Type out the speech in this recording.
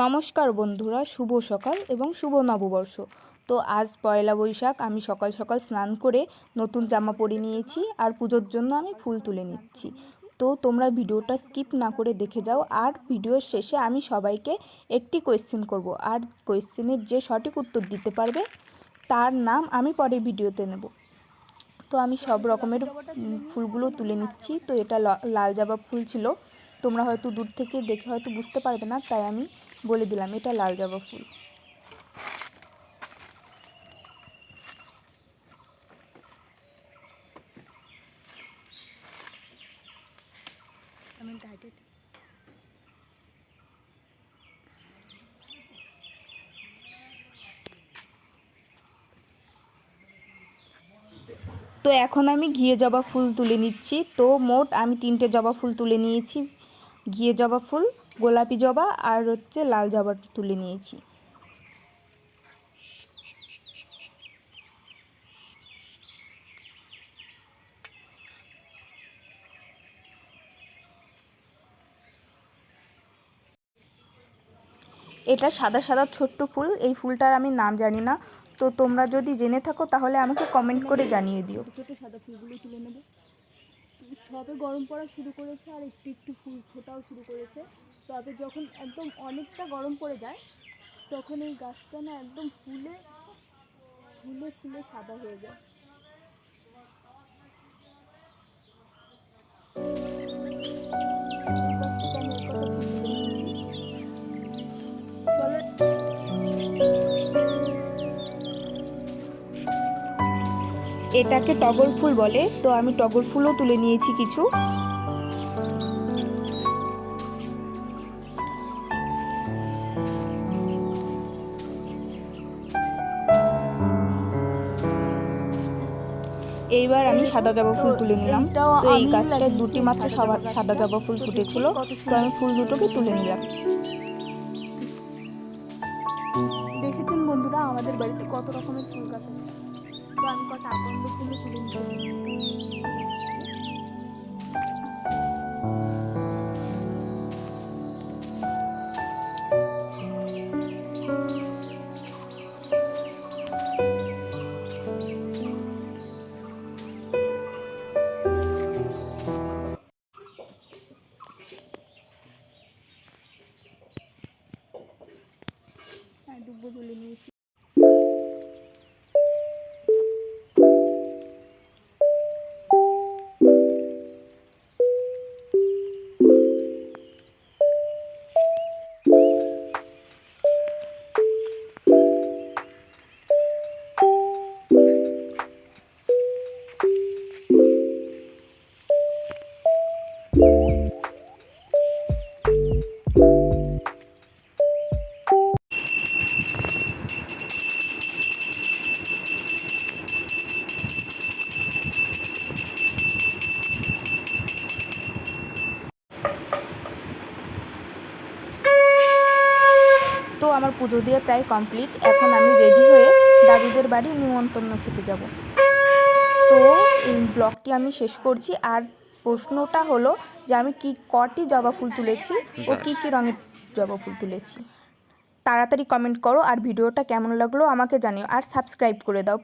নমস্কার বন্ধুরা, শুভ সকাল এবং শুভ নববর্ষ। তো আজ পয়লা বৈশাখ, আমি সকাল সকাল স্নান করে নতুন জামা পরে নিয়েছি আর পুজোর জন্য আমি ফুল তুলে নিচ্ছি। তো তোমরা ভিডিওটা স্কিপ না করে দেখে যাও আর ভিডিওর শেষে আমি সবাইকে একটি কোয়েশ্চেন করব। আর কোয়েশ্চেনের যে সঠিক উত্তর দিতে পারবে, তার নাম আমি পরে ভিডিওতে নেব। তো আমি সব রকমের ফুলগুলো তুলে নিচ্ছি। তো এটা লাল জবা ফুল ছিল। তোমরা হয়তো দূর থেকে দেখে হয়তো বুঝতে পারবে না, তাই আমি বলে দিলাম এটা লাল জবা ফুল। তো এখন আমি ঘিয়ে জবা ফুল তুলে নিচ্ছি। তো মোট আমি তিনটে জবা ফুল তুলে নিয়েছি। ঘিয়ে জবা ফুল গোলাপি জবা আর হচ্ছে লাল জবা তুলে নিয়েছি। এটা সাদা সাদা ছোট্ট ফুল, এই ফুলটার আমি নাম জানি না। তো তোমরা যদি জেনে থাকো তাহলে আমাকে কমেন্ট করে জানিয়ে দিও। ছোটো সাদা ফুলগুলো তুলে নেবে। সবে গরম পড়া শুরু করেছে আর একটু একটু ফুল ফোটাও শুরু করেছে। তবে যখন একদম অনেকটা গরম পড়ে যায়, তখন এই গাছটা না একদম ফুলে ফুলে ফুলে সাদা হয়ে যায়। এটাকে টগর ফুল বলে তো আমি টগর ফুলও তুলে নিয়েছি কিছু। এইবার আমি সাদা জবা ফুল তুলে নিলাম। তো এই গাছটায় দুটি মাত্র সাদা জবা ফুল। ফুটেছিল। তো আমি ফুল দুটোকে তুলে নিলাম। দেখেছেন বন্ধুরা আমাদের বাড়িতে কত রকমের ফুল গাছ আছে। তো আমি কটা আকন্দ ফুলে তুলে নিচ্ছি। হ্যাঁ দুব্বো তুলে নিয়েছি তো আমার পুজো দিয়ে প্রায় কমপ্লিট এখন আমি রেডি হয়ে দাদুদের বাড়ি নিমন্ত্রণ খেতে যাব। তো এই ব্লগটি আমি শেষ করছি। আর প্রশ্নটা হলো যে আমি কি কটি জবা ফুল তুলেছি ও কি কি রঙের জবা ফুল তুলেছি। তাড়াতাড়ি কমেন্ট করো আর ভিডিওটা কেমন লাগল আমাকে জানিও। আর সাবস্ক্রাইব করে দাও